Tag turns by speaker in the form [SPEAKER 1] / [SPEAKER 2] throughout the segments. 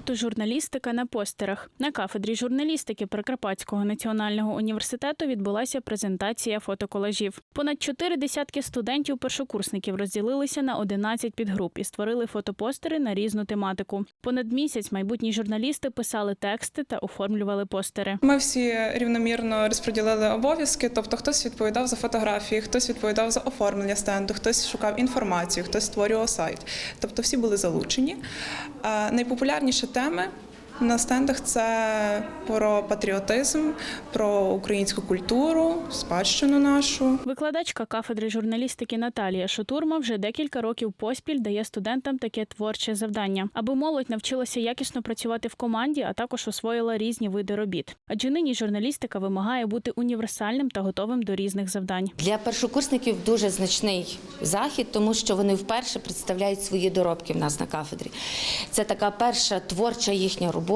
[SPEAKER 1] Фотожурналістика на постерах на кафедрі журналістики Прикарпатського національного університету відбулася презентація фотоколажів. Понад чотири десятки студентів-першокурсників розділилися на 11 підгруп і створили фотопостери на різну тематику. Понад місяць майбутні журналісти писали тексти та оформлювали постери.
[SPEAKER 2] Ми всі рівномірно розподілили обов'язки, тобто хтось відповідав за фотографії, хтось відповідав за оформлення стенду, хтось шукав інформацію, хтось створював сайт. Тобто всі були залучені. А Chutama на стендах це про патріотизм, про українську культуру, спадщину нашу.
[SPEAKER 1] Викладачка кафедри журналістики Наталія Шатурма вже декілька років поспіль дає студентам таке творче завдання, аби молодь навчилася якісно працювати в команді, а також освоїла різні види робіт. Адже нині журналістика вимагає бути універсальним та готовим до різних завдань.
[SPEAKER 3] Для першокурсників дуже значний захід, тому що вони вперше представляють свої доробки в нас на кафедрі. Це така перша творча їхня робота,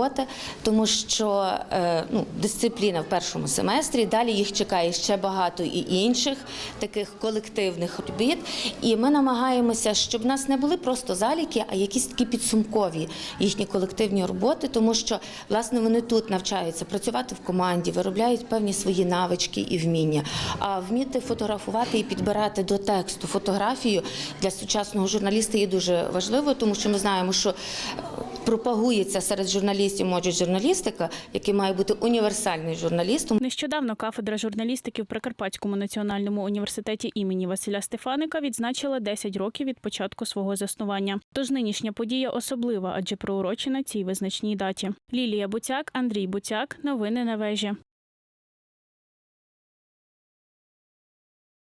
[SPEAKER 3] тому що е, ну, дисципліна в першому семестрі. Далі їх чекає ще багато і інших таких колективних робіт. І ми намагаємося, щоб в нас не були просто заліки, а якісь такі підсумкові їхні колективні роботи, тому що власне вони тут навчаються працювати в команді, виробляють певні свої навички і вміння. А вміти фотографувати і підбирати до тексту фотографію для сучасного журналіста є дуже важливо, тому що ми знаємо, що пропагується серед журналістів молодь журналістика, який має бути універсальний журналістом.
[SPEAKER 1] Нещодавно кафедра журналістики в Прикарпатському національному університеті імені Василя Стефаника відзначила 10 років від початку свого заснування. Тож нинішня подія особлива, адже проурочена цій визначній даті. Лілія Буцяк, Андрій Буцяк. Новини на вежі.